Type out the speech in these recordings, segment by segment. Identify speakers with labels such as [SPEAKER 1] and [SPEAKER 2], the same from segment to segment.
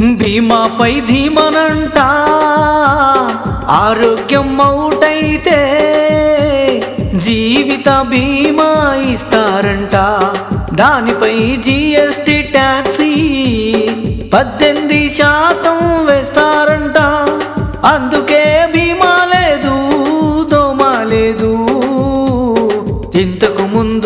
[SPEAKER 1] భీమాపై ధీమనంట ఆరోగ్యం అవుటైతే జీవిత బీమా ఇస్తారంట. దానిపై జీఎస్టీ ట్యాక్సీ పద్దెనిమిది శాతం వేస్తారంట. అందుకే బీమా లేదు దోమా లేదు. ఇంతకు ముందు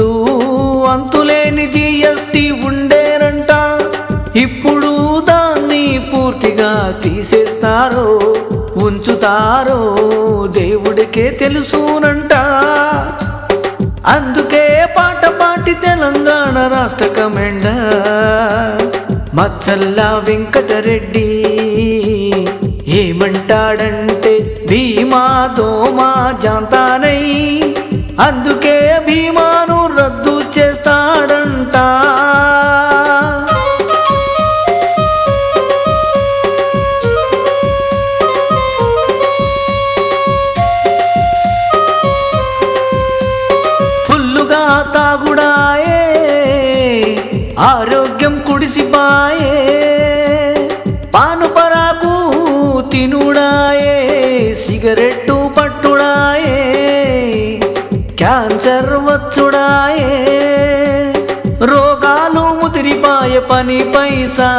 [SPEAKER 1] చెబుతారో దేవుడికే తెలుసునంట. అందుకే పాట పాటి తెలంగాణ రాష్ట్ర కమెండ మచ్చల్లా వెంకటరెడ్డి ఏమంటాడంటే భీమా దోమా జాంతానై తినుడాయే పానుపరాకు తినుడాయే సిగరెట్టు పట్టుడాయే క్యాన్సర్ వచ్చుడాయే. రోగాలు ముదిరిపాయ పని పైసా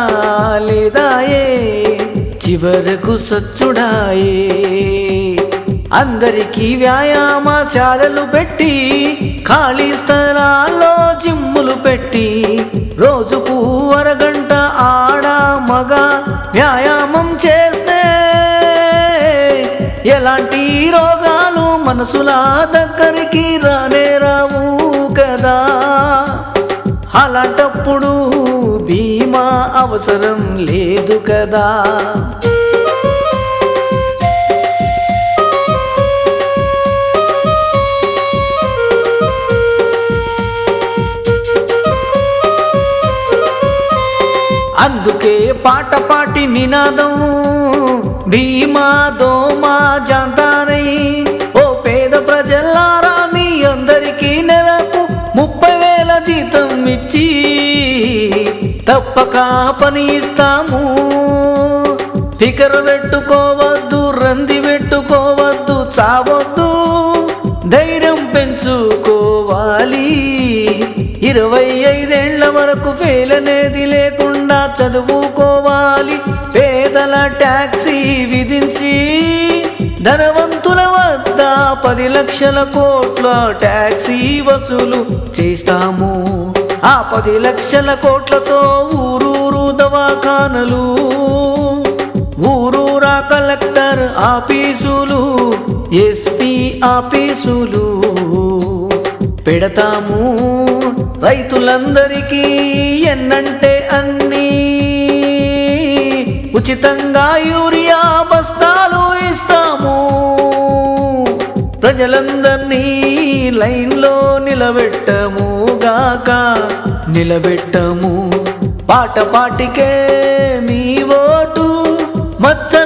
[SPEAKER 1] లేదాయే చివరకు సచ్చుడాయే. అందరికీ వ్యాయామశాలలు పెట్టి ఖాళీ స్థలాల్లో జిమ్ములు పెట్టి రోజుకు అరగంట ఆడ మగ వ్యాయామం చేస్తే ఎలాంటి రోగాలు మనసులా దగ్గరికి రానే రావు కదా. అలాంటప్పుడు బీమా అవసరం లేదు కదా. అందుకే పాట పాటి నినాదం. భీమా దోమా జాంతానై ఓ పేద ప్రజలారా మీ అందరికీ నెలకు ముప్పై వేల జీతం ఇచ్చి తప్పక పని ఇస్తాము. ఫికర్ పెట్టుకోవద్దు రంది పెట్టుకోవద్దు చావద్దు. ధైర్యం పెంచుకోవాలి. ఇరవై ఐదేళ్ళ వరకు ఫెయిల్ అనేది లేకుండా చదువుకోవాలి. పేదల ట్యాక్సీ విధించి ధనవంతుల వద్ద పది లక్షల కోట్ల ట్యాక్సీ వసూలు చేస్తాము. ఆ పది లక్షల కోట్లతో ఊరూరు దవాఖానలు ఊరూరా కలెక్టర్ ఆఫీసులు ఎస్పీ ఆఫీసులు పెడతాము. రైతులందరికీ ఎన్నంటే అన్ని ఉచితంగా యూరియా బస్తాలు ఇస్తాము. ప్రజలందరినీ లైన్లో నిలబెట్టముగాక నిలబెట్టము. పాట పాటికే మీ ఓటు. మచ్చ